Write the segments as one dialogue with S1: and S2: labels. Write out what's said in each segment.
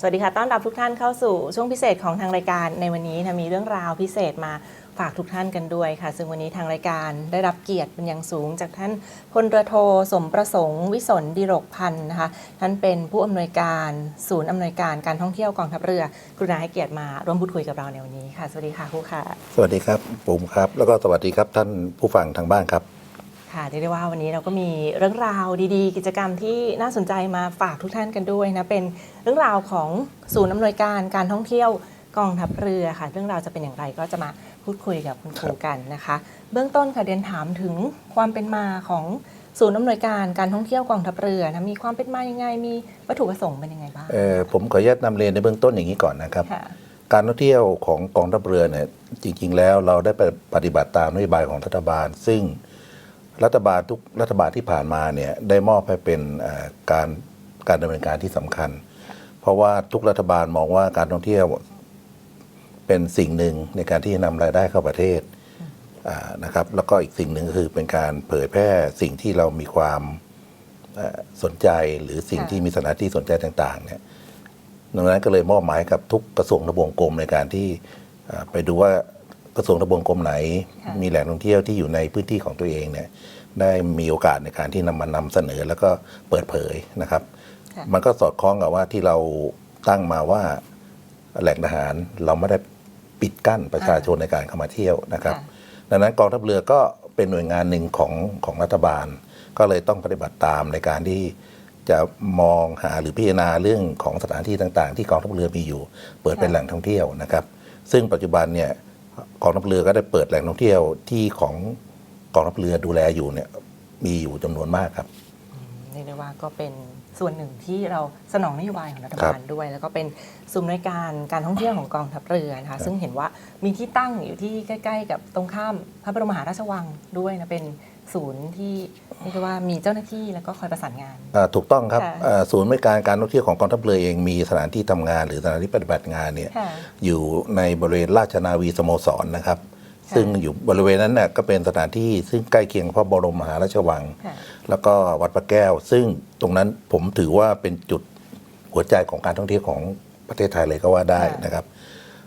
S1: สวัสดีค่ะ ต้อนรับทุกท่านเข้าสู่ช่วงพิเศษของทางรายการในวันนี้นะมีเรื่องราวพิเศษมาฝากทุกท่านกันด้วยค่ะ ซึ่งวันนี้ทางรายการได้รับเกียรติเป็นอย่างสูง จากท่านพลเรือโทสมประสงค์วิสนดิรกพันธ์นะคะท่านเป็นผู้อำนวยการศูนย์อำนวยการการท่องเที่ยวกองทัพเรือกรุณาให้เกียรติมาร่วมพูดคุยกับเราในวันนี้ค่ะ สวัสดีค่ะครูค่ะ
S2: สวัสดีครับปุ๋มครับ แล้วก็สวัสดีครับท่านผู้ฟังทางบ้านครับ
S1: ค่ะเรียกได้ว่าวันนี้เราก็มีเรื่องราวดีๆ กิจกรรมที่น่าสนใจมาฝากทุกท่านกันด้วยนะเป็นเรื่องราวของศูนย์อำนวยการการท่องเที่ยวกองทัพเรือค่ะ เรื่องราวจะเป็นอย่างไรก็จะมาพูดคุยกับคุณครูกันนะคะ เบื้องต้นค่ะเรียนถามถึงความเป็นมาของศูนย์อำนวยการการท่องเที่ยวกองทัพเรือนะมีความเป็นมายังไงมีวัตถุประสงค์เป็นยังไงบ้าง
S2: เอ่อผมขออนุญาตนำเรียนในเบื้องต้นอย่างนี้ก่อนนะครับ
S1: ค่ะ
S2: การท่องเที่ยวของกองทัพเรือเนี่ยจริง ๆ แล้วเราได้ไปปฏิบัติตามนโยบายของรัฐบาล ซึ่ง รัฐบาลทุกรัฐบาลที่ผ่านมาเนี่ยได้มอบให้เป็นเอ่อการการดำเนินการที่สำคัญ เพราะว่าทุกรัฐบาลมองว่าการท่องเที่ยวเป็นสิ่งหนึ่งในการที่จะนำรายได้เข้าประเทศอ่านะครับแล้วก็อีกสิ่งหนึ่งก็คือเป็นการเผยแพร่สิ่งที่เรามีความเอ่อสนใจหรือสิ่ง
S1: ค่ะ
S2: ที่มีสถานที่สนใจต่างๆเนี่ยดังนั้นก็เลยมอบหมายกับทุกกระทรวงทบวงกรมในการที่เอ่อไปดูว่า กระทรวงทบวงกรมไหน
S1: ค่ะ
S2: มีแหล่งท่องเที่ยวที่อยู่ในพื้นที่ของตัวเองเนี่ยได้มีโอกาสในการที่นำมานำเสนอแล้วก็เปิดเผยนะครับ
S1: ค่ะ
S2: มันก็สอดคล้องกับว่าที่เราตั้งมาว่าแหล่งทหารเราไม่ได้ปิดกั้นประชาชนในการเข้ามาเที่ยวนะครับ
S1: ค่ะ
S2: ดังนั้นกองทัพเรือก็เป็นหน่วยงานหนึ่งของของรัฐบาล ก็เลยต้องปฏิบัติตามในการที่จะมองหาหรือพิจารณาเรื่องของสถานที่ต่าง ๆ ที่กองทัพเรือมีอยู่ เปิดเป็น
S1: ค่ะ
S2: แหล่งท่องเที่ยวนะครับ ซึ่งปัจจุบันเนี่ย กองทัพเรือก็ได้เปิดแหล่งท่องเที่ยวที่ของกองทัพเรือดูแลอยู่เนี่ยมีอยู่จำนวนมากครับ
S1: ยกได้ว่าก็เป็นส่วนหนึ่งที่เราสนองนโยบายของรัฐ
S2: ครับาบ
S1: ลด้วย แล้วก็เป็นศูนย์บริการการท่องเที่ยวของกองทัพเรือนะคะซึ่งเห็นว่ามีที่ตั้งอยู่ที่ใกล้ ๆ กับตรงข้ามพระบรมมหาราชวังด้วยนะเป็นศูนย์ที่เรียกได้ว่ามีเจ้าหน้าที่แล้วก็คอยประสานงาน
S2: อ่าถูกต้องครับ
S1: ค่ะ
S2: อ่าศูนย์บริการการท่องเที่ยวของกองทัพเรือเองมีสถานที่ทำงาน หรือสถานที่ปฏิบัติงานเนี่ย
S1: ค่ะ
S2: อยู่ในบริเวณราชนาวีสโมสรนะครับ
S1: ค่ะ
S2: ซึ่งอยู่บริเวณนั้นน่ะก็เป็นสถานที่ซึ่งใกล้เคียงพระบรมมหาราชวัง
S1: ค่ะ
S2: แล้วก็วัดพระแก้ว ซึ่งตรงนั้นผมถือว่าเป็นจุดหัวใจของการท่องเที่ยวของประเทศไทยเลยก็ว่าได้
S1: ค่ะ
S2: นะครับ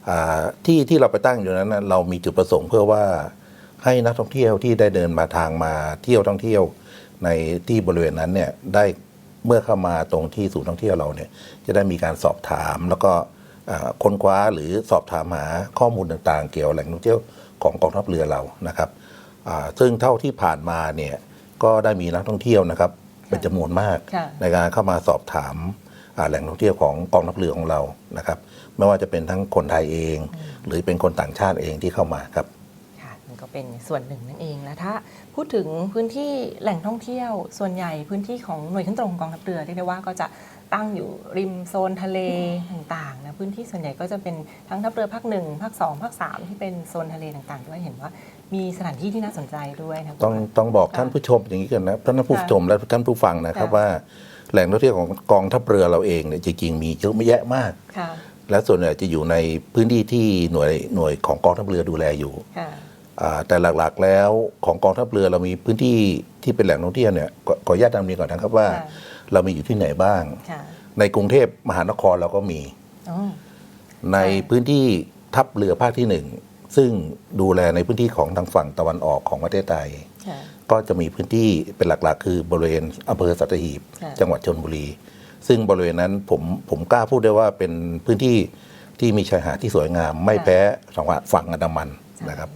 S2: อ่าที่ที่เราไปตั้งอยู่นั้นน่ะเรามีจุดประสงค์เพื่อว่าให้นักท่องเที่ยวที่ได้เดินมาทางมาเที่ยวท่องเที่ยวในที่บริเวณนั้นเนี่ยได้เมื่อเข้ามาตรงที่ศูนย์ท่องเที่ยวเราเนี่ยจะได้มีการสอบถามแล้วก็อ่าค้นคว้าหรือสอบถามหาข้อมูลต่างๆ เกี่ยวกับแหล่งท่องเที่ยว ของกองทัพเรือเรานะครับอ่าซึ่งเท่าที่ผ่านมาเนี่ยก็ได้มีนักท่องเที่ยวนะครับเป็นจำนวนมาก
S1: ค่ะ
S2: ในการเข้ามาสอบถามอ่าแหล่งท่องเที่ยวของกองทัพเรือของเรานะครับ ไม่ว่าจะเป็นทั้งคนไทยเอง หรือเป็นคนต่างชาติเองที่เข้ามาครับ
S1: ค่ะมันก็เป็นส่วนหนึ่งนั่นเองแล้วถ้าพูดถึงพื้นที่แหล่งท่องเที่ยวส่วนใหญ่พื้นที่ของหน่วยขึ้นตรงกองทัพเรือเรียกได้ว่าก็จะ ตั้งอยู่ริมโซนทะเลต่างๆนะพื้นที่ส่วนใหญ่ก็จะเป็นทั้งทัพเรือภาคหนึ่งภาคสองภาคสามที่เป็นโซนทะเลต่างๆด้วยเห็นว่ามีสถานที่ที่น่าสนใจด้วยนะ
S2: ต้องต้องบอกท่านผู้ชมอย่างนี้กันนะท่านผู้ชมและท่านผู้ฟังนะครับ
S1: ค่ะ
S2: ว่าแหล่งท่องเที่ยวของกองทัพเรือเราเองเนี่ยจริงๆมีเยอะไม่แยะมาก
S1: ค่ะ
S2: และส่วนใหญ่จะอยู่ในพื้นที่ที่หน่วยหน่วยของกองทัพเรือดูแลอยู่
S1: ค่ะ
S2: อ่าแต่หลักๆแล้วของกองทัพเรือเรามีพื้นที่ที่เป็นแหล่งท่องเที่ยวเนี่ยขอขออนุญาตนำเรียนก่อนนะครับว่า
S1: ค่ะ
S2: เรามีอยู่ที่ไหนบ้าง
S1: ค่ะ
S2: ในกรุงเทพมหานครเราก็มี
S1: อ๋อ
S2: ในพื้นที่ทัพเรือภาคที่หนึ่งซึ่งดูแลในพื้นที่ของทางฝั่งตะวันออกของประเทศไทย
S1: ค่ะ
S2: ก็จะมีพื้นที่เป็นหลักๆ คือบริเวณอำเภอสัตหีบ
S1: ค่ะ
S2: จังหวัดชนบุรี ซึ่งบริเวณนั้นผมผมกล้าพูดได้ว่าเป็นพื้นที่ที่มีชายหาดที่สวยงาม ไม่แพ้จังหวัดฝั่งอันดามันนะครับ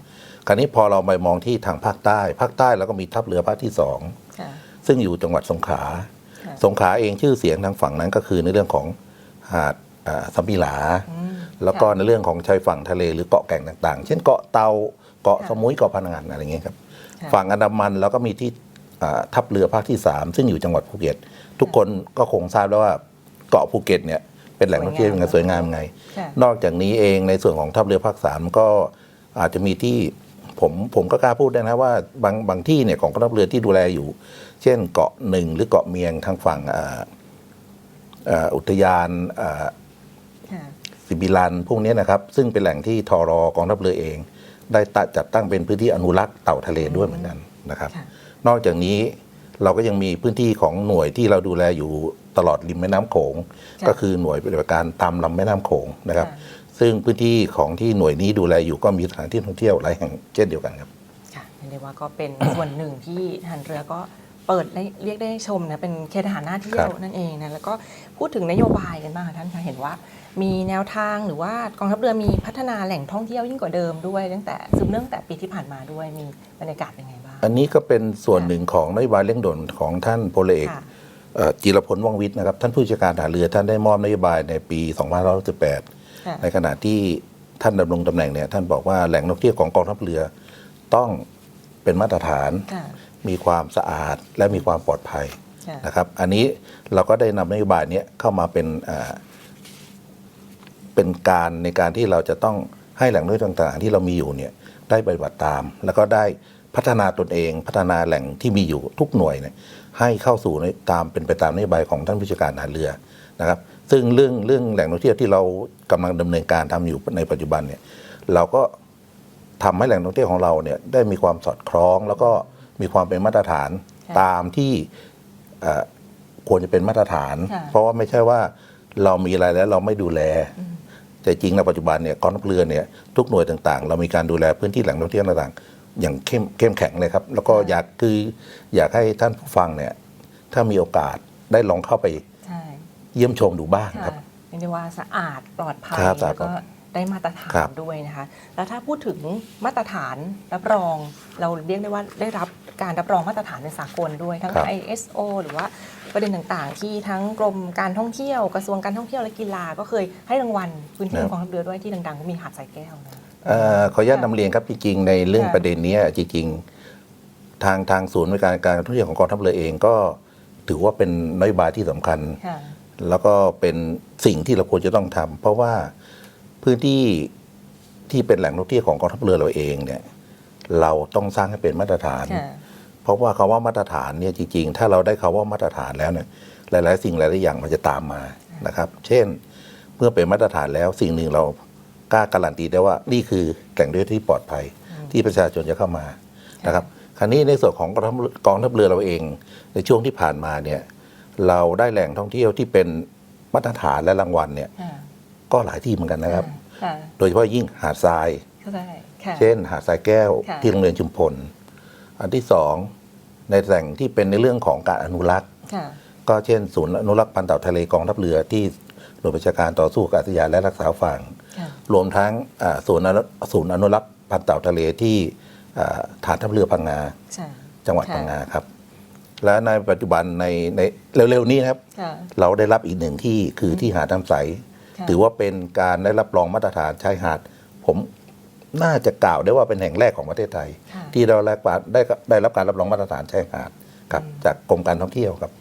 S2: คราวนี้พอเราไปมองที่ทางภาคใต้ ภาคใต้เราก็มีทัพเรือภาคที่สอง
S1: ค่ะ
S2: ซึ่งอยู่จังหวัดสงขลา
S1: ค่ะ
S2: สงขลาเองชื่อเสียงทางฝั่งนั้นก็คือในเรื่องของหาดอ่าสัมมิหลา
S1: อืม
S2: แล้วก็
S1: ค่ะ
S2: ในเรื่องของชายฝั่งทะเลหรือเกาะแก่งต่างๆ เช่นเกาะเตาเกาะ
S1: ค่ะ
S2: สมุยเกาะพะงันอะไรอย่างเงี้ยครับ
S1: ค่ะ
S2: ฝั่งอันดามันเราก็มีที่อ่าทัพเรือภาคที่ 3 ซึ่งอยู่จังหวัดภูเก็ต ทุกคนก็คงทราบแล้วว่าเกาะภูเก็ตเนี่ยเป็นแหล่งท่องเที่ยวยังไงสวยงามยังไง
S1: ค่ะ
S2: นอกจากนี้เองในส่วนของทัพเรือภาคสามก็อาจจะมีที่ ผมผมก็กล้าพูดได้นะว่าบางบางที่เนี่ยของกองทัพเรือที่ดูแลอยู่ เช่นเกาะหนึ่งหรือเกาะเมียงทางฝั่งอ่าอ่าอุทยานอ่า
S1: ค่ะ
S2: สิบิลันพวกนี้นะครับ ซึ่งเป็นแหล่งที่ทอรอกองทัพเรือเอง ได้ตัดจัดตั้งเป็นพื้นที่อนุรักษ์เต่าทะเลด้วยเหมือนกันนะครับ
S1: ค่ะ
S2: นอกจากนี้เราก็ยังมีพื้นที่ของหน่วยที่เราดูแลอยู่ตลอดริมแม่น้ำโขง
S1: ค่ะ
S2: ก็คือหน่วยปฏิบัติการตามลำแม่น้ำโขงนะครับ
S1: ค่ะ
S2: ซึ่งพื้นที่ของที่หน่วยนี้ดูแลอยู่ก็มีสถานที่ท่องเที่ยวหลายแห่งเช่นเดียวกันครับ
S1: ค่ะเรียกได้ว่าก็เป็น ส่วนหนึ่งที่ทหารเรือก็เปิดได้เรียกได้ชมนะเป็นเขตทหารหน้าเที่ยว
S2: ครับ
S1: นั่นเองนะแล้วก็พูดถึงนโยบายกันบ้างค่ะท่านคะเห็นว่ามีแนวทางหรือว่ากองทัพเรือมีพัฒนาแหล่งท่องเที่ยวยิ่งกว่าเดิมด้วยตั้งแต่สืบเนื่องแต่ปีที่ผ่านมาด้วยมีบรรยากาศเป็นไงบ้าง
S2: อันนี้ก็เป็นส่วนหนึ่งของนโยบายเร่งด่วนของท่านพลเอก
S1: ค่ะ
S2: เอ่อจิรพลว่องวิทย์นะครับท่านผู้จัดการทหารเรือท่านได้มอบนโยบายในปี 2518
S1: ค่ะ
S2: ในขณะที่ท่านดำรงตำแหน่งเนี่ยท่านบอกว่าแหล่งท่องเที่ยวของกองทัพเรือ ต้องเป็นมาตรฐาน
S1: ค่ะ
S2: มีความสะอาดและมีความปลอดภัย
S1: ค่ะ
S2: นะครับ อันนี้เราก็ได้นำนโยบายเนี้ยเข้ามาเป็นอ่าเป็นการในการที่เราจะต้องให้แหล่งท่องเที่ยวต่าง ๆ ที่เรามีอยู่เนี่ยได้ปฏิบัติตาม แล้วก็ได้ พัฒนาตนเอง พัฒนาแหล่งที่มีอยู่ทุกหน่วยเนี่ยให้เข้าสู่ในตามเป็นไปตามนโยบายของท่านผู้จัดการทหารเรือนะครับ ซึ่งเรื่องเรื่องแหล่งท่องเที่ยวที่เรากำลังดำเนินการทำอยู่ในปัจจุบันเนี่ยเราก็ทำให้แหล่งท่องเที่ยวของเราเนี่ยได้มีความสอดคล้อง แล้วก็มีความเป็นมาตรฐาน
S1: ค่ะ
S2: ตามที่เอ่อควรจะเป็นมาตรฐาน
S1: ค่ะ
S2: เพราะว่าไม่ใช่ว่าเรามีอะไรแล้วเราไม่ดูแล แต่จริงในปัจจุบันเนี่ยกองทัพเรือเนี่ยทุกหน่วยต่างๆ เรามีการดูแลพื้นที่แหล่งท่องเที่ยวต่างๆ อย่างเข้มเข้มแข็งเลยครับ แล้วก็อยากคืออยากให้ท่านผู้ฟังเนี่ย ถ้ามีโอกาสได้ลองเข้าไป
S1: ใช่
S2: เยี่ยมชมดูบ้าง
S1: ค่ะ
S2: ครับ
S1: เรียกได้ว่าสะอาดปลอดภัย
S2: ครับ
S1: แล้วก็
S2: สะอาด
S1: ได้มาตรฐา
S2: ครั
S1: น
S2: บ
S1: ด้วยนะคะ แล้วถ้าพูดถึงมาตรฐานรับรอง เราเรียกได้ว่าได้รับการรับรองมาตรฐานในสากลด้วยทั้ง
S2: ครับ
S1: ISO หรือว่าประเด็นต่างๆ ที่ทั้งกรมการท่องเที่ยวกระทรวงการท่องเที่ยวและกีฬาก็เคยให้รางวัลพื้นที่ของกองทัพเรือด้วยที่ดังๆก็มีหาดสายแก้วนะ
S2: เอ่อ ขออนุญาตนำเรียนครับจริงๆในเรื่อง
S1: ค่ะ
S2: ประเด็นเนี้ยจริงๆทางทางศูนย์บริการการท่องเที่ยวของกองทัพเรือเองก็ถือว่าเป็นนโยบายที่สำคัญ
S1: ค่ะ
S2: แล้วก็เป็นสิ่งที่เราควรจะต้องทำเพราะว่าพื้นที่ที่เป็นแหล่งท่องเที่ยวของกองทัพเรือเราเองเนี่ยเราต้องสร้างให้เป็นมาตรฐาน
S1: ค่ะ
S2: เพราะว่าคำว่ามาตรฐานเนี่ยจริงๆ ถ้าเราได้คำว่ามาตรฐานแล้วเนี่ยหลาย ๆ สิ่งหลายๆอย่างมันจะตามมานะครับ เช่น เมื่อเป็นมาตรฐานแล้วสิ่งหนึ่งเรา กล้าการันตีได้ว่านี่คือแหล่งท่องเที่ยวที่ปลอดภัยที่ประชาชนจะเข้ามานะครับคราวนี้ในส่วนของกองทัพกองทัพเรือเราเอง ในช่วงที่ผ่านมาเนี่ยเราได้แหล่งท่องเที่ยวที่เป็นมาตรฐานและรางวัลเนี่ย
S1: ค่ะ
S2: ก็หลายที่เหมือนกันนะครับ
S1: ค่ะ
S2: โดยเฉพาะยิ่งหาดทราย
S1: เข้าใจค่ะ
S2: เช่น หาดทรายแก้ว
S1: ค่ะ
S2: ที่โรงเรียนชุมพล อันที่สองในแหล่งที่เป็นในเรื่องของการอนุรักษ์
S1: ค่ะ
S2: ก็เช่น ศูนย์อนุรักษ์พันธุ์เต่าทะเลกองทัพเรือที่ หน่วยบัญชาการต่อสู้กับอาชญาและรักษาฝั่ง
S1: ค่ะ
S2: รวมทั้งอ่าศูนย์อนุศูนย์อนุรักษ์พันธุ์เต่าทะเลที่อ่าฐานทัพเรือพังงา
S1: ใช่
S2: จังหวัด
S1: ค่ะ
S2: พังงาครับ และในปัจจุบันในในเร็วๆนี้นะครับ
S1: ค่ะ
S2: เราได้รับอีกหนึ่งที่คือที่หาดน้ำใส
S1: ค่ะ
S2: ถือว่าเป็นการได้รับรองมาตรฐานชายหาด ผมน่าจะกล่าวได้ว่าเป็นแห่งแรกของประเทศไทย
S1: ค่ะ
S2: ที่เราได้รับได้ได้รับการรับรองมาตรฐานชายหาดครับจากกรมการท่องเที่ยวครับ
S1: ค่ะก็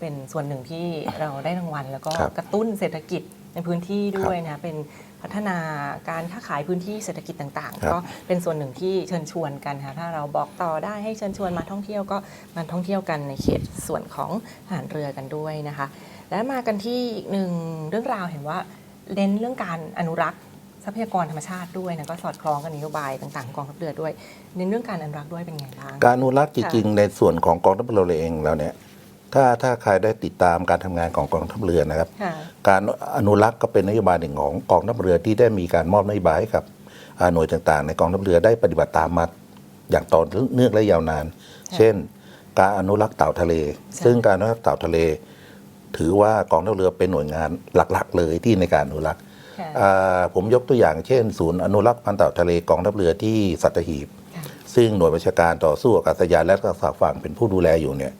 S1: เป็นส่วนหนึ่งที่เราได้รางวัล แล้วก็
S2: ครับ
S1: กระตุ้นเศรษฐกิจในพื้นที่ด้วยนะเป็นพัฒนาการค้าขายพื้นที่เศรษฐกิจต่าง
S2: ครับ
S1: ๆก็เป็นส่วนหนึ่งที่เชิญชวนกันค่ะถ้าเราบอกต่อได้ให้เชิญชวนมาท่องเที่ยวก็มาท่องเที่ยวกันในเขตส่วนของทหารเรือกันด้วยนะคะ และมากันที่อีกหนึ่งเรื่องราวเห็นว่าเน้นเรื่องการอนุรักษ์ทรัพยากรธรรมชาติด้วยนะก็สอดคล้องกับนโยบายต่างๆของกองทัพเรือด้วยเน้นเรื่องการอนุรักษ์ด้วยเป็นไงบ้าง
S2: การอนุรักษ์จริงๆในส่วนของกองทัพเรือเองแล้วเนี่ย ถ้าถ้าใครได้ติดตามการทำงานของกองทัพเรือนะครับ
S1: ค่ะ
S2: การอนุรักษ์ก็เป็นนโยบายหนึ่งของกองทัพเรือที่ได้มีการมอบนโยบายให้กับอ่าหน่วยต่างๆ ในกองทัพเรือได้ปฏิบัติตามมาอย่างต่อเนื่องและยาวนาน เช่น การอนุรักษ์เต่าทะเล ซึ่งการอนุรักษ์เต่าทะเล ถือว่ากองทัพเรือเป็นหน่วยงานหลักๆ เลยที่ในการอนุรักษ์
S1: ค่ะ
S2: อ่าผมยกตัวอย่างเช่น ศูนย์อนุรักษ์พันธุ์เต่าทะเลกองทัพเรือที่สัตหีบ
S1: ค่ะ
S2: ซึ่งหน่วยบัญชาการต่อสู้อากาศยานและรักษาฝั่งเป็นผู้ดูแลอยู่เนี่ย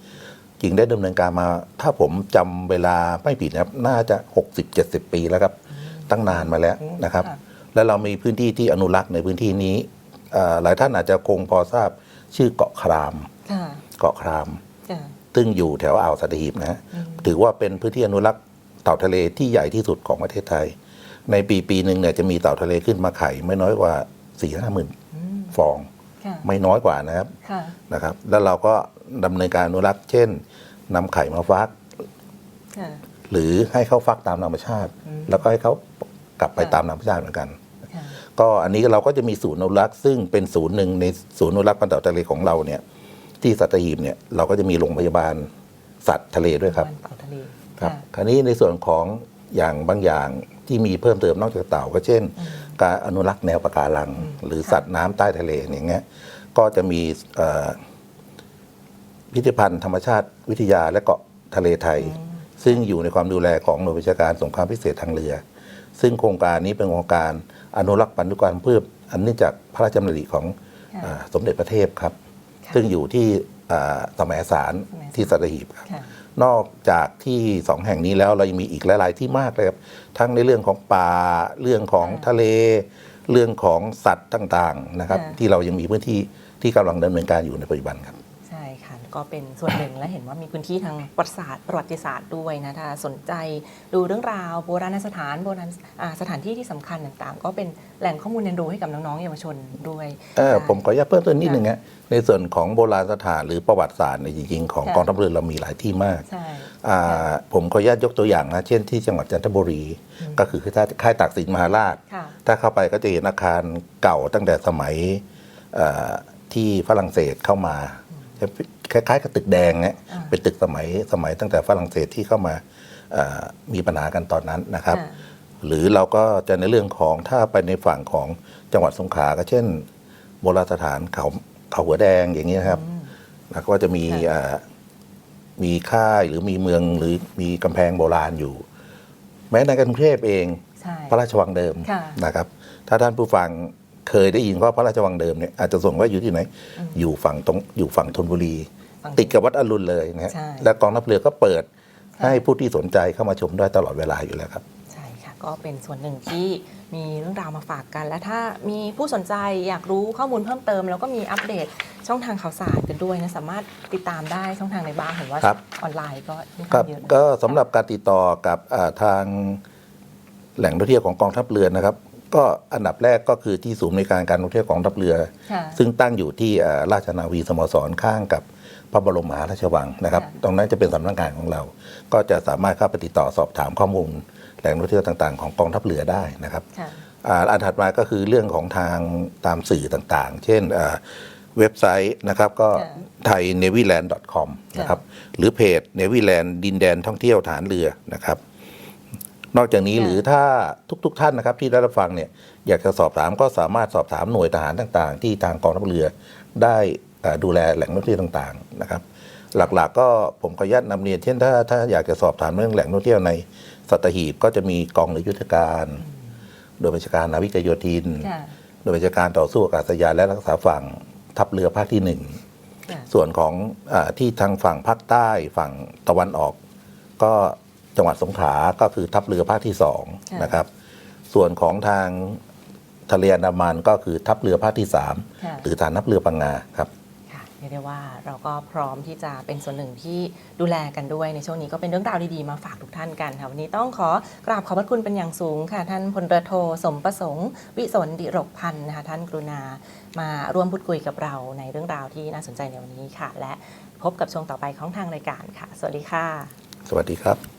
S2: จริงได้ดำเนินการมา ถ้าผมจำเวลาไม่ผิดนะครับ น่าจะ 60-70 ปีแล้วครับ ตั้งนานมาแล้วนะครับ
S1: ค่ะ
S2: แล้วเรามีพื้นที่ที่อนุรักษ์ในพื้นที่นี้อ่าหลายท่านอาจจะคงพอทราบชื่อเกาะคราม
S1: ค่ะ
S2: เกาะคราม
S1: ค่ะ
S2: ซึ่งอยู่แถวอ่าวสัตหีบนะฮะ
S1: อืม
S2: ถือว่าเป็นพื้นที่อนุรักษ์เต่าทะเลที่ใหญ่ที่สุดของประเทศไทย ในปีปีหนึ่งเนี่ยจะมีเต่าทะเลขึ้นมาไข่ไม่น้อยกว่า4ี่ห้าหมื่น
S1: อืม
S2: ฟอง
S1: ค่ะ
S2: ไม่น้อยกว่านะครับ
S1: ค่ะ
S2: นะครับ แล้วเราก็ดำเนินการอนุรักษ์ เช่นนำไข่มาฟัก
S1: ค่ะ
S2: หรือให้เขาฟักตามธรรมชาติ
S1: อืม
S2: แล้วก็ให้เขากลับไป
S1: ค่ะ
S2: ตามธรรมชาติเหมือนกัน
S1: ค่ะ
S2: ก็อันนี้เราก็จะมีศูนย์อนุรักษ์ซึ่งเป็นศูนย์หนึ่งในศูนย์อนุรักษ์พันธุ์เต่าทะเลของเราเนี่ย ที่สัตหีบเนี่ยเราก็จะมีโรงพยาบาลสัตว์ทะเลด้วยครับ
S1: บ้านเต่าทะเล
S2: ครับ
S1: ค่ะ
S2: คราวนี้ในส่วนของอย่างบางอย่างที่มีเพิ่มเติมนอกจากเต่าก็เช่น การอนุรักษ์แนวปะการัง หรือสัตว์น้ำใต้ทะเลอย่างเงี้ยก็จะมีเอ่อพิพิธภัณฑ์ธรรมชาติวิทยาและเกาะทะเลไทย ซึ่งอยู่ในความดูแลของหน่วยบัญชาการสงครามพิเศษทางเรือ ซึ่งโครงการนี้เป็นโครงการอนุรักษ์พันธุกรรมพืชอันเนื่องจากพระราชดำริของ
S1: ค่ะ
S2: อ่าสมเด็จพระเทพครับ
S1: ค่ะ
S2: ซึ่งอยู่ที่อ่าสมัยสาร
S1: สมัยสาร
S2: ที่สัตหีบครับ
S1: ค่ะ
S2: นอกจากที่สองแห่งนี้แล้วเรายังมีอีกหลาย ๆ ที่มากเลยครับทั้งในเรื่องของป่าเรื่องของ
S1: ค่ะ
S2: ทะเล เรื่องของสัตว์ต่าง ๆ นะครับ
S1: ค่ะ
S2: ที่เรายังมีพื้นที่ที่กำลังดำเนินการอยู่ในปัจจุบันครับ
S1: ใช่ค่ะ ก็เป็นส่วนหนึ่งและเห็นว่ามีพื้นที่ทางประวัติศาสตร์ประวัติศาสตร์ด้วยนะถ้าสนใจดูเรื่องราวโบราณสถานโบราณอ่าสถานที่ที่สำคัญต่างๆ ก็เป็นแหล่งข้อมูลเรียนรู้ให้กับน้องๆเยาวชนด้วย
S2: เออ
S1: ได้
S2: ผมขออนุญาตเพิ่มเติมนิดนึงฮะในส่วนของโบราณสถานหรือประวัติศาสตร์ในยจริงๆของ
S1: ค่ะ
S2: กองทัพเรือเรามีหลายที่มาก
S1: ใช่
S2: อ่าผมขออนุญาตยกตัวอย่างนะเช่นที่จังหวัดจันทบุรี ก็คือค่ายตากสินมหาราช
S1: ค่ะ
S2: ถ้าเข้าไปก็จะเห็นอาคารเก่าตั้งแต่สมัยเอ่อที่ฝรั่งเศสเข้ามา คล้ายๆกับตึกแดงเนี่ย
S1: อ่า
S2: เป็นตึกสมัยสมัยตั้งแต่ฝรั่งเศสที่เข้ามาเอ่อมีปัญหากันตอนนั้นนะครับ
S1: ค่ะ
S2: หรือเราก็จะในเรื่องของถ้าไปในฝั่งของจังหวัดสงขลาก็เช่นโบราณสถานเขาเขาหัวแดงอย่างนี้นะครับ
S1: อืม
S2: แล้วก็จะมี
S1: ค่ะ
S2: เอ่อมีค่ายหรือมีเมืองหรือมีกำแพงโบราณอยู่ แม้ในกรุงเทพเอง
S1: ใช่
S2: พระราชวังเดิม
S1: ค่ะ
S2: นะครับ ถ้าท่านผู้ฟัง เคยได้ยินว่าพระราชวังเดิมเนี่ยอาจจะส่งว่าอยู่ที่ไหน อยู่ฝั่งตรงอยู่ฝั่งธนบุรี
S1: ฝั่ง
S2: ติดกับวัดอรุณเลยนะฮะ
S1: ใช่
S2: และกองทัพเรือก็เปิด
S1: ค่ะ
S2: ให้ผู้ที่สนใจเข้ามาชมได้ตลอดเวลาอยู่แล้วครับ
S1: ใช่ค่ะ ก็เป็นส่วนหนึ่งที่มีเรื่องราวมาฝากกัน และถ้ามีผู้สนใจอยากรู้ข้อมูลเพิ่มเติม แล้วก็มีอัปเดตช่องทางข่าวสารกันด้วยนะสามารถติดตามได้ช่องทางในบ้างเห็นว่า
S2: ครับ
S1: ออนไลน์ก็ค่อน
S2: ครั
S1: ข้า
S2: บ
S1: งเยอะนะ
S2: ก็สำหรับการติดต่อกับอ่าทางแหล่งท่องเที่ยวของกองทัพเรือนะครับ ก็อันดับแรกก็คือที่ศูนย์ในวยการการท่องเที่ยวกองทัพเรือ
S1: ค่ะ
S2: ซึ่งตั้งอยู่ที่อ่าราชนาวีสโมสรข้างกับพระบรมมหาราชวังนะครับ
S1: ค่ะ
S2: ตรงนั้นจะเป็นสำนักงานของเรา ก็จะสามารถเข้าไปติดต่อสอบถามข้อมูลแหล่งท่องเที่ยวต่างๆ ของกองทัพเรือได้นะครับ
S1: ค่ะ
S2: อ่าอันถัดมาก็คือเรื่องของทางตามสื่อต่างๆ เช่นอ่าเว็บไซต์นะครับก็
S1: ค่ะ
S2: ไทย n a v y l a n d com นะครับหรือเพจ n a v y l a n d ดินแดนท่องเที่ยวฐานเรือนะครับ นอกจากนี้
S1: ค่ะ
S2: หรือถ้าทุก ๆ ท่านนะครับที่ได้รับฟังเนี่ยอยากจะสอบถามก็สามารถสอบถามหน่วยทหารต่าง ๆ ที่ทางกองทัพเรือได้เอ่อดูแลแหล่งท่องเที่ยวต่างๆนะครับ หลักๆก็ผมขออนุญาตนำเรียนเช่นถ้าถ้าอยากจะสอบถามเรื่องแหล่งท่องเที่ยวในสัตหีบก็จะมีกองเรือยุทธการ โดยบัญชาการนาวิกโยธิน
S1: ค่ะ
S2: โดยบัญชาการต่อสู้อากาศยานและรักษาฝั่งทัพเรือภาคที่หนึ่ง
S1: ค่ะ
S2: ส่วนของอาที่ทางฝั่งภาคใต้ฝั่งตะวันออก ก็ จังหวัดสงขลาก็คือทัพเรือภาคที่สอง
S1: ค่ะ
S2: นะครับ ส่วนของทางทะเลอันดามันก็คือทัพเรือภาคที่สาม
S1: ค่ะ
S2: หรือฐานทัพเรือปังงาครับ
S1: ค่ะเรียกได้ว่าเราก็พร้อมที่จะเป็นส่วนหนึ่งที่ดูแลกันด้วยในช่วงนี้ก็เป็นเรื่องราวดีๆมาฝากทุกท่านกันค่ะวันนี้ต้องขอกราบขอบพระคุณเป็นอย่างสูงค่ะ ท่านพลเรือโทสมประสงค์ วิสนดิรกพันธ์นะคะท่านกรุณามาร่วมพูดคุยกับเราในเรื่องราวที่น่าสนใจในวันนี้ค่ะ และพบกับช่วงต่อไปของทางรายการค่ะ สวัสดีค่ะ
S2: สวัสดีครับ